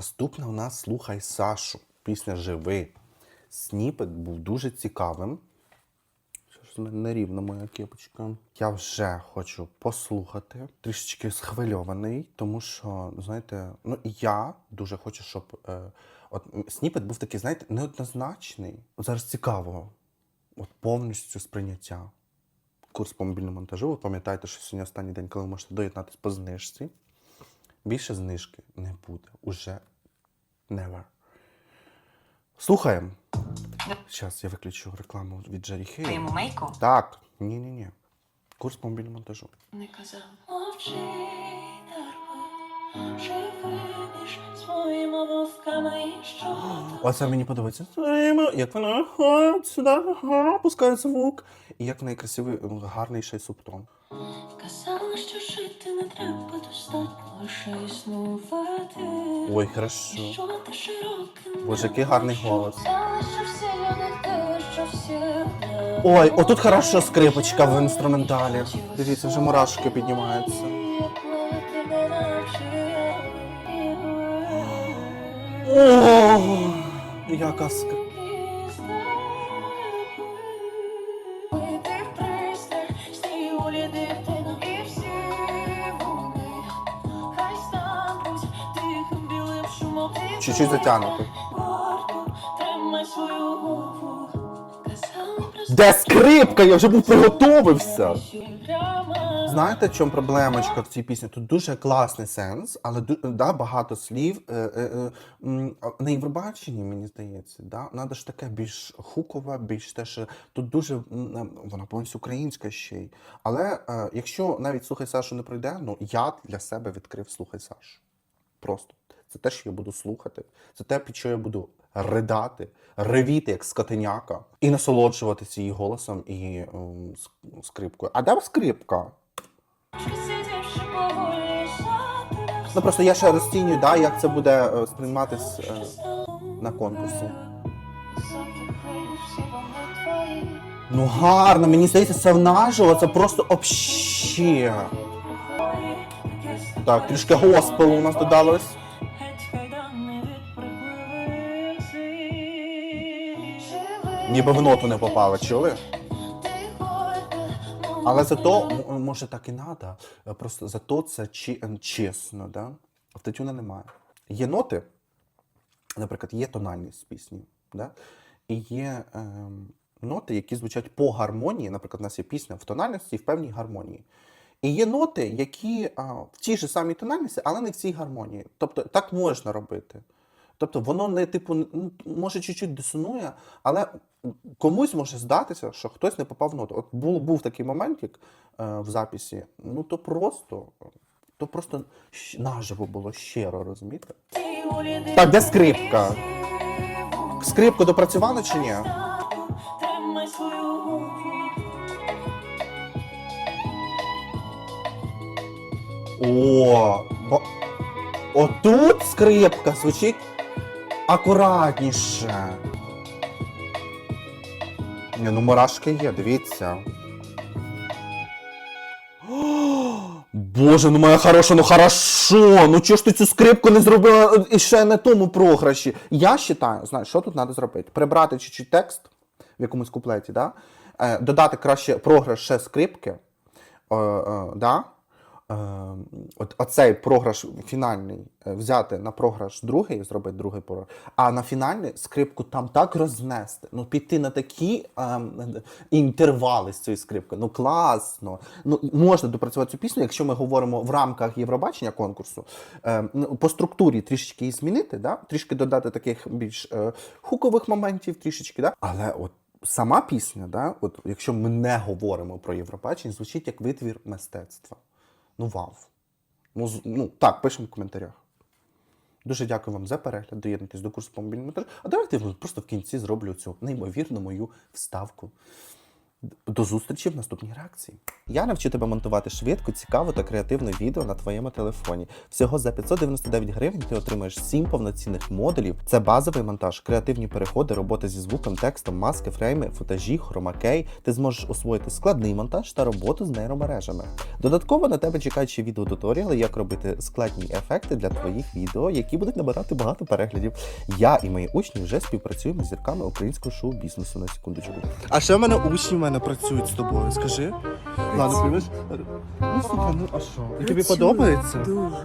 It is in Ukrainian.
Наступна у нас слухай Сашу. Пісня Живи. Сніпет був дуже цікавим. Що ж з мене нерівна моя кепочка? Я вже хочу послухати. Трішечки схвильований, тому що, знаєте, ну я дуже хочу, щоб е, от сніпет був такий, знаєте, неоднозначний. Зараз цікаво, от повністю сприйняття. Курс по мобільному монтажу. Ви пам'ятаєте, що сьогодні останній день, коли ви можете доєднатися по знижці. Більше знижки не буде. Уже never. Слухаємо. Зараз я виключу рекламу від Джері Хейл. Твоєму мейку? Так, ні-ні-ні. Курс по мобільному монтажу. Не казав. Мовчи, дарма, живи своїми вовками і що Оце мені подобається. Своїми, Як вона ходить сюди, пускає звук. І як в неї красивий, гарний ще й субтон. Казала, що жити не треба достатньо лише існувати. Ой, хорошо. Що ти Боже, який гарний голос. Ой, отут хорошо скрипочка в інструменталі. Дивіться, вже мурашки піднімаються. О, яка скрипка. Чуть-чуть затягнути. Де скрипка? Я вже був приготовився. Знаєте, в чому проблемочка в цій пісні? Тут дуже класний сенс, але да, багато слів. Е, е, е, на Євробаченні, мені здається, да, надо ж таке більш хукове, більш те, що тут дуже вона повністю українська ще й. Але е, якщо навіть слухай Сашу не пройде, ну я для себе відкрив слухай Сашу. Просто це те, що я буду слухати, це те, під що я буду ридати, ревіти, як скотиняка, і насолоджуватися її голосом і ем, скрипкою. А де скрипка? Ну просто я ще розцінюю, да, як це буде е, сприйматись е, на конкурсі. Ну гарно, мені здається, це наживо, це просто обще. Так, трішки госпелу у нас додалось. Ніби в ноту не попало, чули? Але зато може так і е, Просто зато це чесно, да? Автотюна немає. Є ноти, наприклад, є тональність пісні, да? і є ем, ноти, які звучать по гармонії. Наприклад, у нас є пісня в тональності і в певній гармонії. І є ноти, які а, в тій же самій тональності, але не в цій гармонії. Тобто так можна робити. Тобто воно не типу, ну, може чуть-чуть дисонує, але комусь може здатися, що хтось не попав в ноту. От був, був такий моментик е, в записі, ну то просто, то просто наживо було щиро, розумієте? Так, де скрипка? Скрипку допрацювали чи ні? О, бо... отут скрипка звучить акуратніше. Ні, ну мурашки є, дивіться. Боже, ну моя хороша, ну хорошо. Ну чого ж ти цю скрипку не зробила е, і ще на тому програші? Я вважаю, знаєш, що тут треба зробити? Прибрати чуть-чуть текст в якомусь куплеті, да? е, додати краще програш ще скрипки. Е, е, да? Е, от, оцей програш фінальний е, взяти на програш другий, зробити другий програш, а на фінальний скрипку там так рознести. Ну, піти на такі ем, інтервали з цією скрипкою. Ну класно. Ну, можна допрацювати цю пісню, якщо ми говоримо в рамках Євробачення конкурсу, е, ну, по структурі трішечки її змінити, да? трішки додати таких більш е, хукових моментів, трішечки, да? але от. Сама пісня, да, от якщо ми не говоримо про Євробачення, звучить як витвір мистецтва. Ну вау. Ну, ну так, пишемо в коментарях. Дуже дякую вам за перегляд. Доєднуйтесь до курсу по мобільному метражу. А давайте я просто в кінці зроблю цю неймовірну мою вставку. До зустрічі в наступній реакції. Я навчу тебе монтувати швидко, цікаво та креативне відео на твоєму телефоні. Всього за 599 гривень ти отримаєш 7 повноцінних модулів. Це базовий монтаж, креативні переходи, робота зі звуком, текстом, маски, фрейми, футажі, хромакей. Ти зможеш освоїти складний монтаж та роботу з нейромережами. Додатково на тебе чекають ще відеотуторіали, як робити складні ефекти для твоїх відео, які будуть набирати багато переглядів. Я і мої учні вже співпрацюємо з зірками українського шоу-бізнесу на секундочку. А ще в мене учні мене працюють з тобою. Скажи. Ладно, приймеш? Ну слухай, ну а що? І тобі подобається? Дуже.